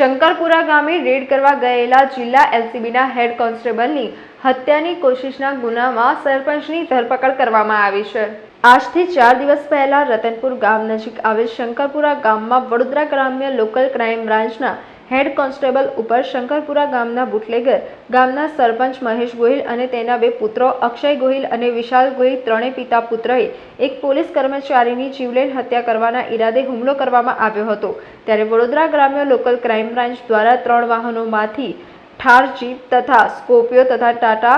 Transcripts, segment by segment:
શંકરપુરા ગામે રેડ કરવા ગયેલા જિલ્લા એલસીબીના હેડ કોન્સ્ટેબલની હત્યાની કોશિશના ગુનામાં સરપંચની ધરપકડ કરવામાં આવી છે. આજથી ચાર દિવસ પહેલા રતનપુર ગામ નજીક આવેલ શંકરપુરા ગામમાં વડોદરા ગ્રામ્ય લોકલ ક્રાઇમ બ્રાન્ચના હેડ કોન્સ્ટેબલ ઉપર શંકરપુરા ગામના બુટલેગર, ગામના સરપંચ મહેશ ગોહિલ અને તેના બે પુત્રો અક્ષય ગોહિલ અને વિશાલ ગોહિલ ત્રણેય પિતા પુત્રએ એક પોલીસ કર્મચારીની જીવલેણ હત્યા કરવાના ઈરાદે હુમલો કરવામાં આવ્યો હતો. ત્યારે વડોદરા ગ્રામ્ય લોકલ ક્રાઇમ બ્રાન્ચ દ્વારા ત્રણ વાહનોમાંથી ઠાર જીપ તથા સ્કોર્પિયો તથા ટાટા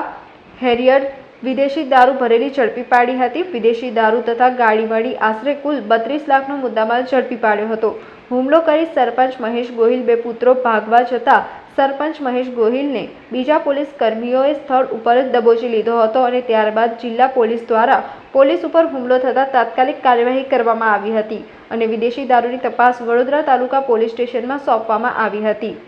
હેરિયર વિદેશી દારૂ ભરેલી ઝડપી પાડી હતી. વિદેશી દારૂ તથા ગાડી મળી આશરે કુલ બત્રીસ લાખનો મુદ્દામાલ ઝડપી પાડ્યો હતો. હુમલો કરી સરપંચ મહેશ ગોહિલ બે પુત્રો ભાગવા જતા સરપંચ મહેશ ગોહિલને બીજા પોલીસ કર્મીઓએ સ્થળ ઉપર જ દબોચી લીધો હતો અને ત્યારબાદ જિલ્લા પોલીસ દ્વારા પોલીસ ઉપર હુમલો થતાં તાત્કાલિક કાર્યવાહી કરવામાં આવી હતી અને વિદેશી દારૂની તપાસ વડોદરા તાલુકા પોલીસ સ્ટેશનમાં સોંપવામાં આવી હતી.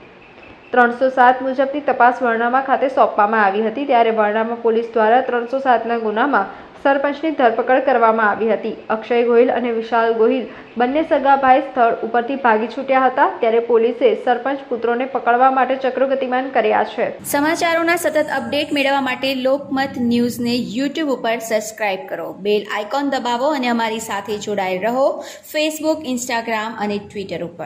ત્રણસો સાત મુજબની તપાસ વર્ણામા ખાતે સોંપવામાં આવી હતી. ત્યારે વર્ણામા પોલીસ દ્વારા ત્રણસો સાતના ગુનામાં સરપંચની ધરપકડ કરવામાં આવી હતી. અક્ષય ગોહિલ અને વિશાલ ગોહિલ બંને સગાભાઈ સ્થળ ઉપરથી ભાગી છૂટ્યા હતા. ત્યારે પોલીસે સરપંચ પુત્રોને પકડવા માટે ચક્રો ગતિમાન કર્યા છે. સમાચારોના સતત અપડેટ મેળવવા માટે લોકમત ન્યૂઝને યુટ્યુબ ઉપર સબસ્ક્રાઇબ કરો. બેલ આઇકોન દબાવો અને અમારી સાથે જોડાયેલ રહો. ફેસબુક, ઇન્સ્ટાગ્રામ અને ટ્વિટર ઉપર.